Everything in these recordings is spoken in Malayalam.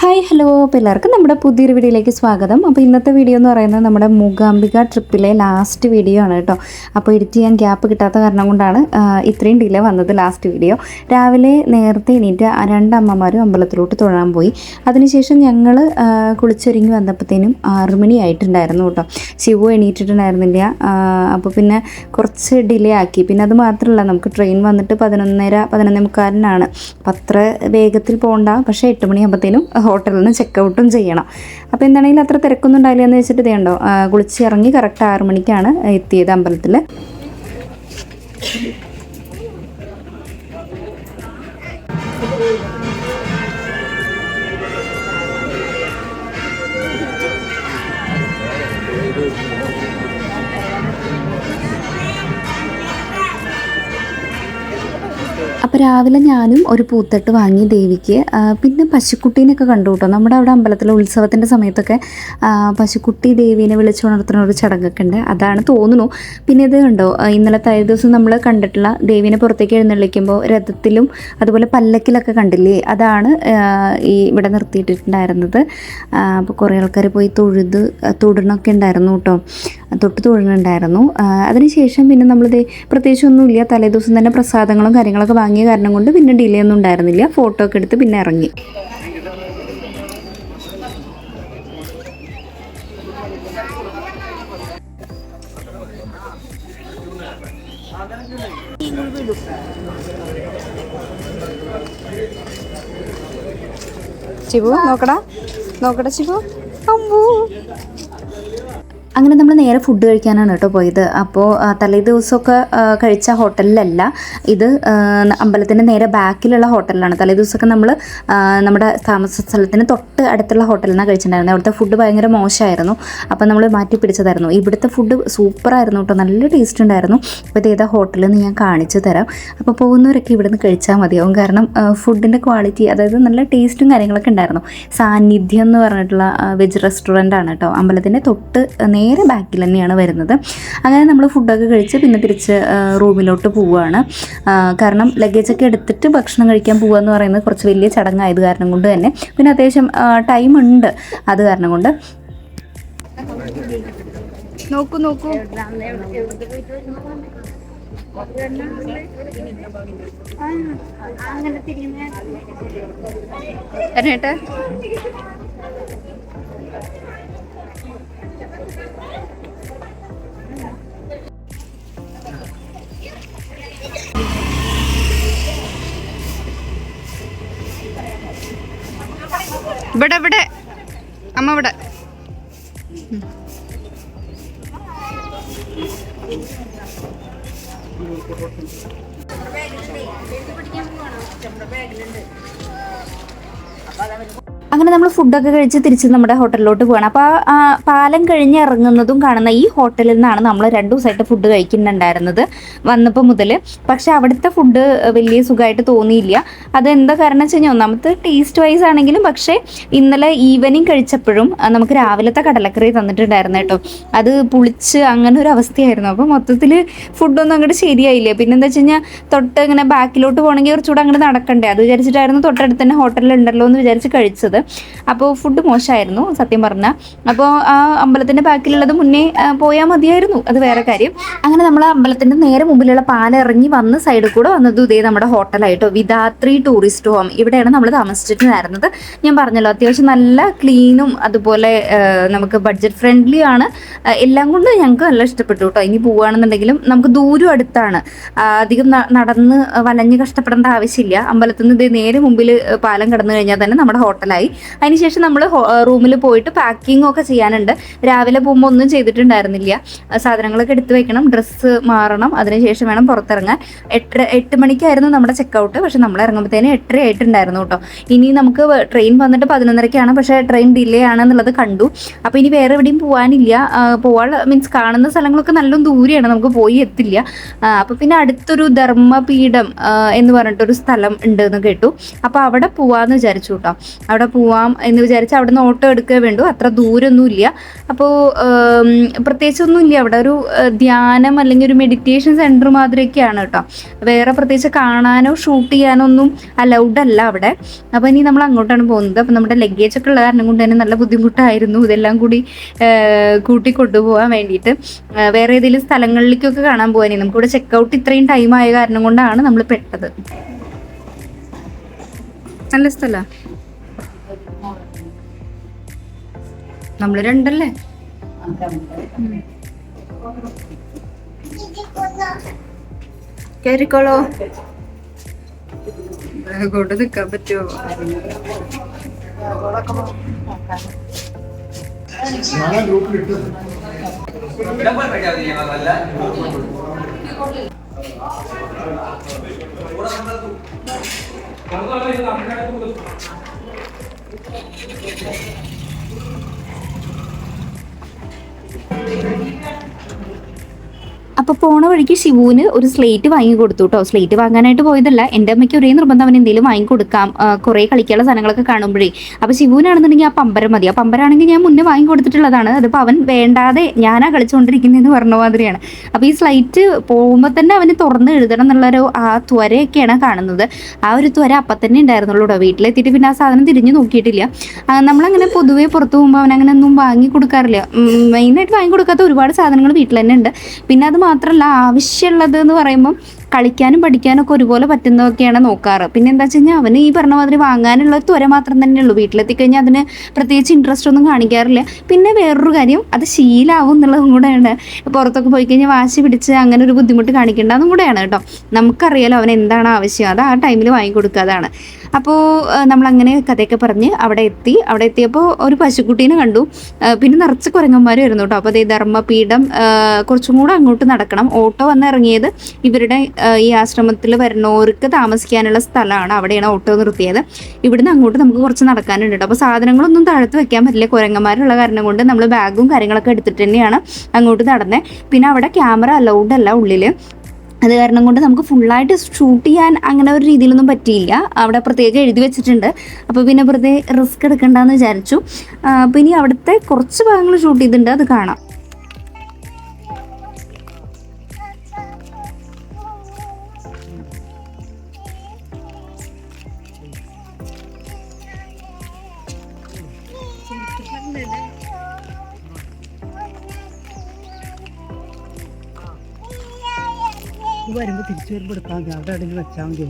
Hi hello. അപ്പോൾ എല്ലാവർക്കും നമ്മുടെ പുതിയൊരു വീഡിയോയിലേക്ക് സ്വാഗതം. അപ്പോൾ ഇന്നത്തെ വീഡിയോ എന്ന് പറയുന്നത് നമ്മുടെ മൂകാംബിക ട്രിപ്പിലെ ലാസ്റ്റ് വീഡിയോ ആണ് കേട്ടോ. അപ്പോൾ എഡിറ്റ് ചെയ്യാൻ ഗ്യാപ്പ് കിട്ടാത്ത കാരണം കൊണ്ടാണ് ഇത്രയും ഡിലേ വന്നത് ലാസ്റ്റ് വീഡിയോ രാവിലെ നേരത്തെ എണീറ്റ് രണ്ടമ്മമാരും അമ്പലത്തിലോട്ട് തൊഴാൻ പോയി. അതിനുശേഷം ഞങ്ങൾ കുളിച്ചൊരുങ്ങി വന്നപ്പോഴത്തേനും ആറ് മണി ആയിട്ടുണ്ടായിരുന്നു കേട്ടോ. ശിവു എണീറ്റിട്ടുണ്ടായിരുന്നില്ല. അപ്പോൾ പിന്നെ കുറച്ച് ഡിലേ ആക്കി. പിന്നെ അത് മാത്രമല്ല നമുക്ക് ട്രെയിൻ വന്നിട്ട് പതിനൊന്നര പതിനൊന്നേ മുക്കാലിനാണ്. അപ്പം അത്ര വേഗത്തിൽ പോകണ്ട പക്ഷേ എട്ട് മണിയാകുമ്പോഴത്തേനും ഹോട്ടലിൽ നിന്ന് ചെക്ക് ഔട്ടും ചെയ്യണം. അപ്പോൾ എന്താണെങ്കിലും അത്ര തിരക്കൊന്നും ഉണ്ടായില്ല എന്ന് വെച്ചിട്ട് ഇതേണ്ടോ കുളിച്ച് ഇറങ്ങി കറക്റ്റ് ആറ് മണിക്കാണ് എത്തിയത് അമ്പലത്തിൽ അപ്പോൾ രാവിലെ ഞാനും ഒരു പൂത്തട്ട് വാങ്ങി ദേവിക്ക് പിന്നെ പശുക്കുട്ടീനെയൊക്കെ കണ്ടു കേട്ടോ. നമ്മുടെ അവിടെ അമ്പലത്തിലെ ഉത്സവത്തിന്റെ സമയത്തൊക്കെ പശുക്കുട്ടി ദേവീനെ വിളിച്ചുണർത്തുന്ന ഒരു ചടങ്ങൊക്കെ ഉണ്ട്. അതാണ് തോന്നുന്നു. പിന്നെ ഇത് കണ്ടോ ഇന്നലെ തലേ ദിവസം നമ്മൾ കണ്ടിട്ടുള്ള ദേവീനെ പുറത്തേക്ക് എഴുന്നള്ളിക്കുമ്പോൾ രഥത്തിലും അതുപോലെ പല്ലക്കിലൊക്കെ കണ്ടില്ലേ? അതാണ് ഈ ഇവിടെ നിർത്തിയിട്ടിട്ടുണ്ടായിരുന്നത്. അപ്പോൾ കുറേ ആൾക്കാർ പോയി തൊഴുത് തൊടണൊക്കെ ഉണ്ടായിരുന്നു കേട്ടോ. തൊട്ട് തൊഴുന്നുണ്ടായിരുന്നു. ആ, അതിനുശേഷം പിന്നെ നമ്മളിത് പ്രത്യേകിച്ചൊന്നുമില്ല. തലേദിവസം തന്നെ പ്രസാദങ്ങളും കാര്യങ്ങളൊക്കെ വാങ്ങിയ കാരണം കൊണ്ട് പിന്നെ ഡിലേ ഒന്നും ഉണ്ടായിരുന്നില്ല. ഫോട്ടോ ഒക്കെ എടുത്ത് പിന്നെ ഇറങ്ങി. ശിവു നോക്കടാ. നോക്കടാ ശിവു അമ്മൂ അങ്ങനെ നമ്മൾ നേരെ ഫുഡ് കഴിക്കാനാണ് കേട്ടോ പോയത്. അപ്പോൾ തലേ ദിവസമൊക്കെ കഴിച്ച ഹോട്ടലിലല്ല ഇത് അമ്പലത്തിന്റെ നേരെ ബാക്കിലുള്ള ഹോട്ടലിലാണ്. തലേ ദിവസമൊക്കെ നമ്മൾ നമ്മുടെ താമസ സ്ഥലത്തിന് തൊട്ട് അടുത്തുള്ള ഹോട്ടലിൽ നിന്നാണ് കഴിച്ചിട്ടുണ്ടായിരുന്നത് അവിടുത്തെ ഫുഡ് ഭയങ്കര മോശമായിരുന്നു. അപ്പോൾ നമ്മൾ മാറ്റി പിടിച്ചതായിരുന്നു. ഇവിടുത്തെ ഫുഡ് സൂപ്പറായിരുന്നു കേട്ടോ. നല്ല ടേസ്റ്റ് ഉണ്ടായിരുന്നു. അപ്പോൾ ഇത് ഏതാ ഹോട്ടലിൽ നിന്ന് ഞാൻ കാണിച്ചു തരാം. അപ്പോൾ പോകുന്നവരൊക്കെ ഇവിടുന്ന് കഴിച്ചാൽ മതിയാവും. കാരണം ഫുഡിന്റെ ക്വാളിറ്റി അതായത് നല്ല ടേസ്റ്റും കാര്യങ്ങളൊക്കെ ഉണ്ടായിരുന്നു. സാന്നിധ്യം എന്ന് പറഞ്ഞിട്ടുള്ള വെജ് റെസ്റ്റോറന്റ് ആണ് കേട്ടോ. അമ്പലത്തിന്റെ തൊട്ട് നേരെ ബാക്കിൽ തന്നെയാണ് വരുന്നത്. അങ്ങനെ നമ്മൾ ഫുഡൊക്കെ കഴിച്ച് പിന്നെ തിരിച്ച് റൂമിലോട്ട് പോവുകയാണ്. കാരണം ലഗേജൊക്കെ എടുത്തിട്ട് ഭക്ഷണം കഴിക്കാൻ പോകുക എന്ന് പറയുന്നത് കുറച്ച് വലിയ ചടങ്ങായത് കാരണം കൊണ്ട് തന്നെ. പിന്നെ അത്യാവശ്യം ടൈം ഉണ്ട് അത് കാരണം കൊണ്ട്. നോക്കൂ നോക്കൂ. എന്നിട്ട് ഇവിടെ ഇവിടെ. അമ്മ ഇവിടെ. അങ്ങനെ നമ്മൾ ഫുഡൊക്കെ കഴിച്ച് തിരിച്ച് നമ്മുടെ ഹോട്ടലിലോട്ട് പോകണം അപ്പോൾ പാലം കഴിഞ്ഞ് ഇറങ്ങുന്നതും കാണുന്ന ഈ ഹോട്ടലിൽ നിന്നാണ് നമ്മൾ രണ്ട് ദിവസമായിട്ട് ഫുഡ് കഴിക്കുന്നുണ്ടായിരുന്നത് വന്നപ്പോൾ മുതൽ പക്ഷേ അവിടുത്തെ ഫുഡ് വലിയ സുഖമായിട്ട് തോന്നിയില്ല. അത് എന്താ കാരണം വെച്ച് കഴിഞ്ഞാൽ ഒന്നാമത്തെ ടേസ്റ്റ് വൈസ് ആണെങ്കിലും പക്ഷേ ഇന്നലെ ഈവനിങ് കഴിച്ചപ്പോഴും നമുക്ക് രാവിലത്തെ കടലക്കറി തന്നിട്ടുണ്ടായിരുന്നു കേട്ടോ. അത് പുളിച്ച് അങ്ങനെ ഒരു അവസ്ഥയായിരുന്നു. അപ്പോൾ മൊത്തത്തിൽ ഫുഡൊന്നും അങ്ങോട്ട് ശരിയായില്ല. പിന്നെ എന്താ വെച്ച് കഴിഞ്ഞാൽ തൊട്ട് ഇങ്ങനെ ബാക്കിലോട്ട് പോകണമെങ്കിൽ കുറച്ചുകൂടെ അങ്ങോട്ട് നടക്കണ്ടേ? അത് വിചാരിച്ചിട്ടായിരുന്നു തൊട്ടടുത്ത് തന്നെ ഹോട്ടലിൽ ഉണ്ടല്ലോ എന്ന് വിചാരിച്ച് കഴിച്ചത്. അപ്പോൾ ഫുഡ് മോശമായിരുന്നു സത്യം പറഞ്ഞാൽ അപ്പോൾ ആ അമ്പലത്തിന്റെ ബാക്കിലുള്ളത് മുന്നേ പോയാൽ മതിയായിരുന്നു അത് വേറെ കാര്യം. അങ്ങനെ നമ്മൾ അമ്പലത്തിന്റെ നേരെ മുമ്പിലുള്ള പാലിറങ്ങി വന്ന് സൈഡിൽ കൂടെ വന്നത് ഇതേ നമ്മുടെ ഹോട്ടലായിട്ടോ വിധാത്രി ടൂറിസ്റ്റ് ഹോം ഇവിടെയാണ് നമ്മൾ താമസിച്ചിട്ടുണ്ടായിരുന്നത് ഞാൻ പറഞ്ഞല്ലോ അത്യാവശ്യം നല്ല ക്ലീനും അതുപോലെ നമുക്ക് ബഡ്ജറ്റ് ഫ്രണ്ട്ലി ആണ്. എല്ലാം കൊണ്ട് ഞങ്ങൾക്ക് നല്ല ഇഷ്ടപ്പെട്ടു കേട്ടോ. ഇനി പോവുകയാണെന്നുണ്ടെങ്കിലും നമുക്ക് ദൂരം അടുത്താണ്. അധികം നടന്ന് വലഞ്ഞ് കഷ്ടപ്പെടേണ്ട ആവശ്യമില്ല. അമ്പലത്തിൽ നിന്ന് ഇതേ നേരെ മുമ്പിൽ പാലം കടന്നു കഴിഞ്ഞാൽ തന്നെ നമ്മുടെ ഹോട്ടലായി അതിനുശേഷം നമ്മൾ റൂമിൽ പോയിട്ട് പാക്കിംഗ് ഒക്കെ ചെയ്യാനുണ്ട്. രാവിലെ പോകുമ്പോൾ ഒന്നും ചെയ്തിട്ടുണ്ടായിരുന്നില്ല. സാധനങ്ങളൊക്കെ എടുത്തു വെക്കണം ഡ്രസ്സ് മാറണം അതിനുശേഷം വേണം പുറത്തിറങ്ങാൻ. എട്ട് എട്ട് മണിക്കായിരുന്നു നമ്മുടെ ചെക്കൗട്ട് പക്ഷെ നമ്മൾ ഇറങ്ങുമ്പോഴത്തേന് എട്ടര ആയിട്ടുണ്ടായിരുന്നു കേട്ടോ. ഇനി നമുക്ക് ട്രെയിൻ വന്നിട്ട് പതിനൊന്നരക്കാണ് പക്ഷേ ട്രെയിൻ ഡിലേ ആണെന്നുള്ളത് കണ്ടു. അപ്പോൾ ഇനി വേറെ എവിടെയും പോകാനില്ല പോകാൻ മീൻസ് കാണുന്ന സ്ഥലങ്ങളൊക്കെ നല്ല ദൂരെയാണ് നമുക്ക് പോയി എത്തില്ല. അപ്പോൾ പിന്നെ അടുത്തൊരു ധർമ്മപീഠം എന്ന് പറഞ്ഞിട്ടൊരു സ്ഥലം ഉണ്ട് എന്ന് കേട്ടു. അപ്പോൾ അവിടെ പോവാന്ന് വിചാരിച്ചു കേട്ടോ. അവിടെ പോവാ പോവാം എന്ന് വിചാരിച്ച് അവിടെ നിന്ന് ഓട്ടോ എടുക്കുക വേണ്ടു. അത്ര ദൂരമൊന്നുമില്ല അപ്പോൾ പ്രത്യേകിച്ചൊന്നും ഇല്ല അവിടെ ഒരു ധ്യാനം അല്ലെങ്കിൽ ഒരു മെഡിറ്റേഷൻ സെന്റർ മാതിരിയൊക്കെയാണ് കേട്ടോ. വേറെ പ്രത്യേകിച്ച് കാണാനോ ഷൂട്ട് ചെയ്യാനോ ഒന്നും അലൗഡ് അല്ല അവിടെ. അപ്പോൾ ഇനി നമ്മൾ അങ്ങോട്ടാണ് പോകുന്നത്. അപ്പോൾ നമ്മുടെ ലഗേജ് ഒക്കെ ഉള്ള കാരണം കൊണ്ട് തന്നെ നല്ല ബുദ്ധിമുട്ടായിരുന്നു. ഇതെല്ലാം കൂടി കൂട്ടി കൊണ്ടുപോകാൻ വേണ്ടിയിട്ട്. വേറെ ഏതെങ്കിലും സ്ഥലങ്ങളിലേക്കൊക്കെ കാണാൻ പോകാനേ നമുക്കിവിടെ ചെക്കൗട്ട് ഇത്രയും ടൈം ആയ കാരണം കൊണ്ടാണ് നമ്മൾ പെട്ടത്. നല്ല സ്ഥല? നമ്മൾ രണ്ടല്ലേ? കേറിക്കോളോ. കൊണ്ട് നിൽക്കാൻ പറ്റുമോ? donde predican അപ്പൊ പോണ വഴിക്ക് ശിവുവിന് ഒരു സ്ലേറ്റ് വാങ്ങി കൊടുത്തു കേട്ടോ സ്ലേറ്റ് വാങ്ങാനായിട്ട് പോയതല്ല. എന്റെ അമ്മയ്ക്ക് ഒരേ നിർബന്ധം അവൻ എന്തെങ്കിലും വാങ്ങി കൊടുക്കാം. കുറെ കളിക്കാനുള്ള സാധനങ്ങളൊക്കെ കാണുമ്പോഴേ. അപ്പൊ ശിവുവിനാണെന്നുണ്ടെങ്കിൽ ആ പമ്പരം മതി. ആ പമ്പരാണെങ്കിൽ ഞാൻ മുന്നേ വാങ്ങി കൊടുത്തിട്ടുള്ളതാണ്. അതിപ്പോൾ അവൻ വേണ്ടാതെ ഞാനാ കളിച്ചുകൊണ്ടിരിക്കുന്നതെന്ന് പറഞ്ഞ മാതിരിയാണ്. അപ്പൊ ഈ സ്ലൈറ്റ് പോകുമ്പോൾ തന്നെ അവന് തുറന്ന് എഴുതണം എന്നുള്ളൊരു ആ ത്വരയൊക്കെയാണ് കാണുന്നത്. ആ ഒരു ത്വര അപ്പം തന്നെ ഉണ്ടായിരുന്നുള്ളൂ വീട്ടിലെത്തിയിട്ട് പിന്നെ ആ സാധനം തിരിഞ്ഞു നോക്കിയിട്ടില്ല. നമ്മളങ്ങനെ പൊതുവേ പുറത്ത് പോകുമ്പോൾ അവൻ അങ്ങനെ ഒന്നും വാങ്ങി കൊടുക്കാറില്ല. മെയിനായിട്ട് വാങ്ങി കൊടുക്കാത്ത ഒരുപാട് സാധനങ്ങൾ വീട്ടിൽ തന്നെ ഉണ്ട്. പിന്നെ അത് മാത്രമല്ല ആവശ്യമുള്ളത് എന്ന് പറയുമ്പം കളിക്കാനും പഠിക്കാനും ഒക്കെ ഒരുപോലെ പറ്റുന്നതൊക്കെയാണ് നോക്കാറ്. പിന്നെ എന്താ വെച്ച് അവന് ഈ പറഞ്ഞ മാതിരി വാങ്ങാനുള്ള ത്വര മാത്രം തന്നെയുള്ളൂ. വീട്ടിലെത്തി കഴിഞ്ഞാൽ അതിന് പ്രത്യേകിച്ച് ഇൻട്രസ്റ്റ് ഒന്നും കാണിക്കാറില്ല. പിന്നെ വേറൊരു കാര്യം അത് ശീലാവും എന്നുള്ളതും കൂടെയാണ്. പുറത്തൊക്കെ പോയി കഴിഞ്ഞാൽ വാശി പിടിച്ച് അങ്ങനെ ഒരു ബുദ്ധിമുട്ട് കാണിക്കേണ്ടതും കൂടെയാണ് കേട്ടോ. നമുക്കറിയാലോ അവൻ എന്താണ് ആവശ്യം. അത് ആ ടൈമിൽ വാങ്ങിക്കൊടുക്കാതാണ് അപ്പോൾ നമ്മളങ്ങനെ കഥയൊക്കെ പറഞ്ഞ് അവിടെ എത്തി. അവിടെ എത്തിയപ്പോൾ ഒരു പശുക്കുട്ടീനെ കണ്ടു. പിന്നെ നിറച്ച് കുരങ്ങന്മാർ വരുന്നു കേട്ടോ. അപ്പോൾ അതേ ധർമ്മപീഠം കുറച്ചും കൂടെ അങ്ങോട്ട് നടക്കണം. ഓട്ടോ വന്ന് ഇറങ്ങിയത് ഇവരുടെ ഈ ആശ്രമത്തിൽ വരുന്നവർക്ക് താമസിക്കാനുള്ള സ്ഥലമാണ് അവിടെയാണ് ഓട്ടോ നിർത്തിയത്. ഇവിടുന്ന് അങ്ങോട്ട് നമുക്ക് കുറച്ച് നടക്കാനുണ്ട് കേട്ടോ അപ്പോൾ സാധനങ്ങളൊന്നും താഴത്ത് വെക്കാൻ പറ്റില്ല. കുരങ്ങന്മാരുള്ള കാരണം കൊണ്ട് നമ്മൾ ബാഗും കാര്യങ്ങളൊക്കെ എടുത്തിട്ട് തന്നെയാണ് അങ്ങോട്ട് നടന്നത് പിന്നെ അവിടെ ക്യാമറ അലൗഡ് അല്ല ഉള്ളിൽ അത് കാരണം കൊണ്ട് നമുക്ക് ഫുള്ളായിട്ട് ഷൂട്ട് ചെയ്യാൻ അങ്ങനെ ഒരു രീതിയിലൊന്നും പറ്റിയില്ല. അവിടെ പ്രത്യേകം എഴുതി വെച്ചിട്ടുണ്ട്. അപ്പോൾ പിന്നെ വെറുതെ റിസ്ക് എടുക്കണ്ടെന്ന് വിചാരിച്ചു. അപ്പോൾ ഇനി അവിടുത്തെ കുറച്ച് ഭാഗങ്ങൾ ഷൂട്ട് ചെയ്തിട്ടുണ്ട്. അത് കാണാം. വരുമ്പോൾ തിരിച്ചു വരുമ്പോൾ എടുത്താൽ മതി അവിടെ എവിടെയെങ്കിലും വെച്ചാൽ മതി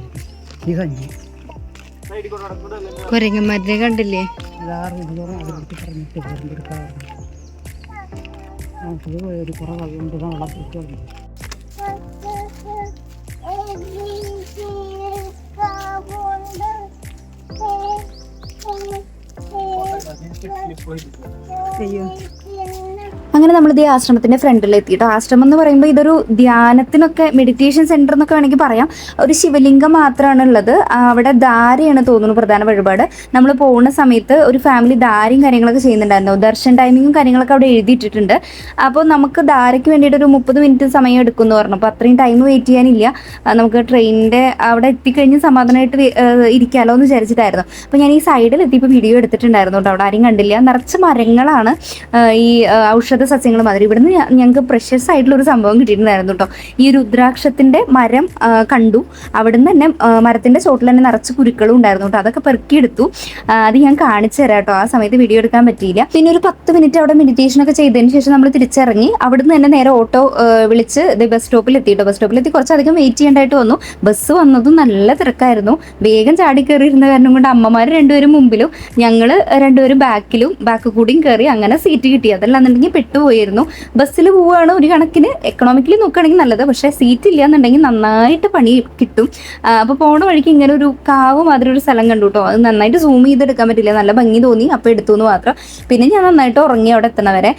ഈ കഞ്ഞി. കുരങ്ങന്മാരെ കണ്ടില്ലേ? അതാറ് ഇതുവരെ അവർക്ക് പറഞ്ഞിട്ട് വരുമ്പോൾ എടുക്കാറുണ്ട് നമുക്കിത് ഒരു കുറേ വെള്ളം കൊണ്ട് വെള്ളം പിടിച്ചു തുടങ്ങി അയ്യോ. അങ്ങനെ നമ്മൾ ഈ ആശ്രമത്തിന്റെ ഫ്രണ്ടിൽ എത്തിയിട്ട്. ആശ്രമം എന്ന് പറയുമ്പോൾ ഇതൊരു ധ്യാനത്തിനൊക്കെ മെഡിറ്റേഷൻ സെന്റർ എന്നൊക്കെ വേണമെങ്കിൽ പറയാം. ഒരു ശിവലിംഗം മാത്രമാണ് ഉള്ളത്. അവിടെ ധാരയാണ് തോന്നുന്നു പ്രധാന വഴിപാട്. നമ്മൾ പോകുന്ന സമയത്ത് ഒരു ഫാമിലി ധാരയും കാര്യങ്ങളൊക്കെ ചെയ്യുന്നുണ്ടായിരുന്നു. ദർശൻ ടൈമിങ്ങും കാര്യങ്ങളൊക്കെ അവിടെ എഴുതിയിട്ടിട്ടുണ്ട്. അപ്പോൾ നമുക്ക് ധാരയ്ക്ക് വേണ്ടിയിട്ട് ഒരു മുപ്പത് മിനിറ്റ് സമയം എടുക്കുന്നു പറഞ്ഞു. അപ്പോൾ അത്രയും ടൈം വെയിറ്റ് ചെയ്യാനില്ല. നമുക്ക് ട്രെയിനിന്റെ അവിടെ എത്തിക്കഴിഞ്ഞ് സമാധാനമായിട്ട് ഇരിക്കാമല്ലോ എന്ന് വിചാരിച്ചിട്ടായിരുന്നു. അപ്പോൾ ഞാൻ ഈ സൈഡിൽ എത്തിയപ്പോൾ വീഡിയോ എടുത്തിട്ടുണ്ടായിരുന്നു കേട്ടോ. അവിടെ ആരും കണ്ടില്ല. നിറച്ച് മരങ്ങളാണ് ഈ ഔഷധ സസ്യങ്ങൾ മാതിരി ഇവിടുന്ന് ഞങ്ങൾക്ക് പ്രഷ്യസ് ആയിട്ടുള്ള ഒരു സംഭവം കിട്ടിയിട്ടുണ്ടായിരുന്നു കേട്ടോ ഈ രുദ്രാക്ഷത്തിന്റെ മരം കണ്ടു. അവിടുന്ന് തന്നെ മരത്തിന്റെ ചോട്ടിൽ തന്നെ നിറച്ച് കുരുക്കളും ഉണ്ടായിരുന്നു കേട്ടോ അതൊക്കെ പെറുക്കിയെടുത്തു അത് ഞാൻ കാണിച്ചു തരാം കേട്ടോ ആ സമയത്ത് വീഡിയോ എടുക്കാൻ പറ്റിയില്ല. പിന്നെ ഒരു പത്ത് മിനിറ്റ് അവിടെ മെഡിറ്റേഷൻ ഒക്കെ ചെയ്തതിന് ശേഷം നമ്മൾ തിരിച്ചിറങ്ങി. അവിടുന്ന് തന്നെ നേരെ ഓട്ടോ വിളിച്ച് വിളിച്ച് ബസ് സ്റ്റോപ്പിൽ എത്തി കേട്ടോ ബസ് സ്റ്റോപ്പിൽ എത്തി കുറച്ചധികം വെയിറ്റ് ചെയ്യേണ്ടതായിട്ട് വന്നു. ബസ് വന്നതും നല്ല തിരക്കായിരുന്നു. വേഗം ചാടി കയറിയിരുന്ന കാരണം കൊണ്ട് അമ്മമാർ രണ്ടുപേരും മുമ്പിലും ഞങ്ങൾ രണ്ടുപേരും ബാക്കിലും ബാക്ക് കൂടിയും കയറി അങ്ങനെ സീറ്റ് കിട്ടി. അതല്ലാന്നുണ്ടെങ്കിൽ പെട്ടുപോയിരുന്നു ബസ്സിൽ പോവുകയാണ് ഒരു കണക്കിന് എക്കണോമിക്കലി നോക്കുകയാണെങ്കിൽ നല്ലത്. പക്ഷേ സീറ്റ് ഇല്ല എന്നുണ്ടെങ്കിൽ നന്നായിട്ട് പണി കിട്ടും. അപ്പോൾ പോണ വഴിക്ക് ഇങ്ങനെ ഒരു കാവ് മാതിരി ഒരു സ്ഥലം കണ്ടു കേട്ടോ അത് നന്നായിട്ട് സൂം ചെയ്തെടുക്കാൻ പറ്റില്ല. നല്ല ഭംഗി തോന്നി. അപ്പോൾ എടുത്തു എന്ന് മാത്രം. പിന്നെ ഞാൻ നന്നായിട്ട് ഉറങ്ങി അവിടെ എത്തണവരെ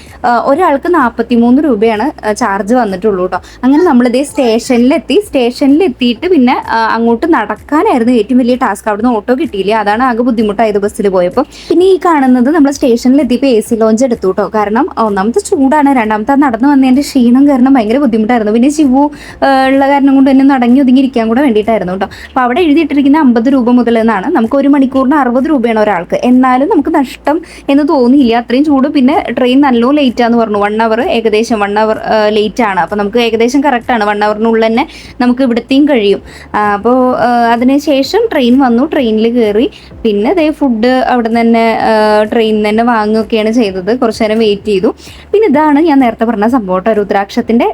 ഒരാൾക്ക് നാൽപ്പത്തി മൂന്ന് രൂപയാണ് ചാർജ് വന്നിട്ടുള്ളൂ കേട്ടോ അങ്ങനെ നമ്മളിതേ സ്റ്റേഷനിലെത്തി. സ്റ്റേഷനിൽ എത്തിയിട്ട് പിന്നെ അങ്ങോട്ട് നടക്കാനായിരുന്നു ഏറ്റവും വലിയ ടാസ്ക് അവിടുന്ന് ഓട്ടോ കിട്ടിയില്ല? അതാണ് ആകെ ബുദ്ധിമുട്ടായത് ബസ്സിൽ പോയപ്പോൾ പിന്നെ ഈ കാണുന്നത് നമ്മൾ സ്റ്റേഷനിൽ എത്തിയപ്പോൾ എ സി ലോഞ്ച് എടുത്തു കേട്ടോ കാരണം ഒന്നാമത്തെ ചൂടാണ് രണ്ടാമത്തെ നടന്നു വന്നതിന്റെ ക്ഷീണം കാരണം ഭയങ്കര ബുദ്ധിമുട്ടായിരുന്നു. പിന്നെ ശിവു ഉള്ള കാരണം കൊണ്ട് തന്നെ നടങ്ങി ഒതുങ്ങിയിരിക്കാൻ കൂടെ വേണ്ടിയിട്ടായിരുന്നു കേട്ടോ. അപ്പോൾ അവിടെ എഴുതിയിട്ടിരിക്കുന്ന അമ്പത് രൂപ മുതൽ എന്നാണ് നമുക്ക് ഒരു മണിക്കൂറിന് അറുപത് രൂപയാണ് ഒരാൾക്ക്. എന്നാലും നമുക്ക് നഷ്ടം എന്ന് തോന്നിയില്ല. അത്രയും ചൂട്. പിന്നെ ട്രെയിൻ നല്ലോ ലേറ്റ് ആന്ന് പറഞ്ഞു. വൺ അവർ ഏകദേശം വൺ അവർ ലേറ്റ് ആണ്. അപ്പോൾ നമുക്ക് ഏകദേശം കറക്റ്റാണ് വൺ അവറിനുള്ളിൽ തന്നെ നമുക്ക് ഇവിടത്തെയും കഴിയും. അപ്പോൾ അതിനുശേഷം ട്രെയിൻ വന്നു. ട്രെയിനിൽ കയറി പിന്നെ അതേ ഫുഡ് അവിടെ തന്നെ ട്രെയിനിൽ തന്നെ വാങ്ങുകയൊക്കെയാണ് ചെയ്തത്. കുറച്ച് നേരം വെയിറ്റ് ചെയ്തു. പിന്നെ ഇതാണ് ഞാൻ നേരത്തെ പറഞ്ഞ സംഭവം രുദ്രാക്ഷത്തിന്റെ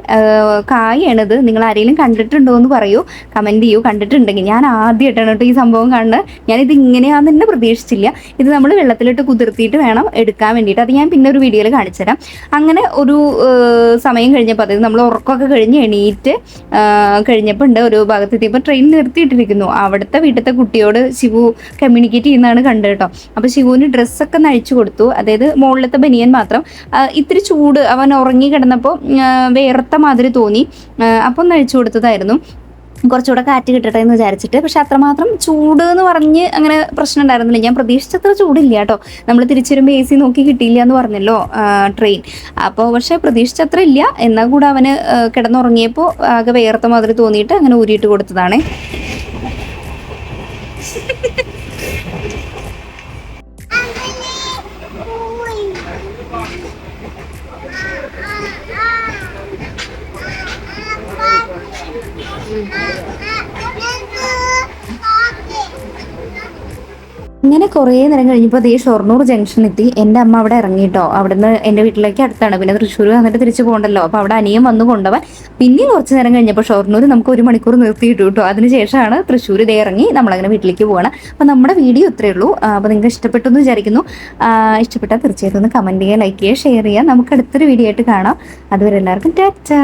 കായാണിത് നിങ്ങൾ ആരെങ്കിലും കണ്ടിട്ടുണ്ടോ എന്ന് പറയൂ. കമന്റ് ചെയ്യൂ. കണ്ടിട്ടുണ്ടെങ്കിൽ ഞാൻ ആദ്യമായിട്ടാണ് കേട്ടോ ഈ സംഭവം കാണുന്നത്. ഞാനിത് ഇങ്ങനെയാണെന്ന് തന്നെ പ്രതീക്ഷിച്ചില്ല. ഇത് നമ്മൾ വെള്ളത്തിലിട്ട് കുതിർത്തിയിട്ട് വേണം എടുക്കാൻ വേണ്ടിയിട്ട്. അത് ഞാൻ പിന്നെ ഒരു വീഡിയോയിൽ കാണിച്ചു തരാം. അങ്ങനെ ഒരു സമയം കഴിഞ്ഞപ്പോൾ അതായത് നമ്മൾ ഉറക്കമൊക്കെ കഴിഞ്ഞ് എണീറ്റ് കഴിഞ്ഞപ്പോൾ ഉണ്ട് ഒരു ഭാഗത്തെത്തിയപ്പോൾ ട്രെയിൻ നിർത്തിയിട്ടിരിക്കുന്നു. അവിടുത്തെ വീട്ടിലത്തെ കുട്ടിയോട് ശിവു കമ്മ്യൂണിക്കേറ്റ് ചെയ്യുന്നതാണ് കണ്ടു കേട്ടോ. അപ്പോൾ ശിവുവിന് ഡ്രസ്സൊക്കെ നഴിച്ചു കൊടുത്തു. അതായത് മുകളിലത്തെ ബനിയൻ മാത്രം. ഇത്തിരി ചൂട് അവൻ ഉറങ്ങി കിടന്നപ്പോൾ വേർത്ത മാതിരി തോന്നി. അപ്പോൾ ഒന്ന് അഴിച്ചു കൊടുത്തതായിരുന്നു. കുറച്ചുകൂടെ കാറ്റ് കിട്ടട്ടെ എന്ന് വിചാരിച്ചിട്ട്. പക്ഷെ അത്രമാത്രം ചൂട് എന്ന് പറഞ്ഞ് അങ്ങനെ പ്രശ്നം ഉണ്ടായിരുന്നില്ല. ഞാൻ പ്രതീക്ഷിച്ചത്ര ചൂടില്ല കേട്ടോ. നമ്മൾ തിരിച്ചു വരുമ്പോൾ എ സി നോക്കി കിട്ടിയില്ല എന്ന് പറഞ്ഞല്ലോ ട്രെയിൻ അപ്പോൾ പക്ഷെ പ്രതീക്ഷിച്ചത്ര ഇല്ല. എന്നാൽ കൂടെ അവന് കിടന്നുറങ്ങിയപ്പോൾ ആകെ വേർത്ത മാതിരി തോന്നിയിട്ട് അങ്ങനെ ഊരിയിട്ട് കൊടുത്തതാണേ. ഇങ്ങനെ കുറേ നേരം കഴിഞ്ഞപ്പോൾ അതേ ഷൊർണൂർ എത്തി എന്റെ അമ്മ അവിടെ ഇറങ്ങിയിട്ടോ അവിടുന്ന് എന്റെ വീട്ടിലേക്ക് അടുത്താണ്. പിന്നെ തൃശ്ശൂർ വന്നിട്ട് തിരിച്ചു പോകണ്ടല്ലോ. അപ്പോൾ അവിടെ അനിയൻ വന്നു കൊണ്ടുപോകാൻ പിന്നെ കുറച്ച് നേരം കഴിഞ്ഞപ്പോൾ ഷൊർണൂർ നമുക്ക് ഒരു മണിക്കൂർ നിർത്തിയിട്ടു കേട്ടോ. അതിനുശേഷമാണ് തൃശ്ശൂർ ഇതേ ഇറങ്ങി നമ്മളങ്ങനെ വീട്ടിലേക്ക് പോകണം അപ്പോൾ നമ്മുടെ വീഡിയോ ഇത്രയേ ഉള്ളൂ. അപ്പോൾ നിങ്ങൾക്ക് ഇഷ്ടപ്പെട്ടു എന്ന് വിചാരിക്കുന്നു. ഇഷ്ടപ്പെട്ടാൽ തീർച്ചയായിട്ടും ഒന്ന് കമന്റ് ചെയ്യുക ലൈക്ക് ചെയ്യുക ഷെയർ ചെയ്യുക. നമുക്ക് അടുത്തൊരു വീഡിയോ ആയിട്ട് കാണാം. അതുവരെ എല്ലാവർക്കും ടാറ്റാ.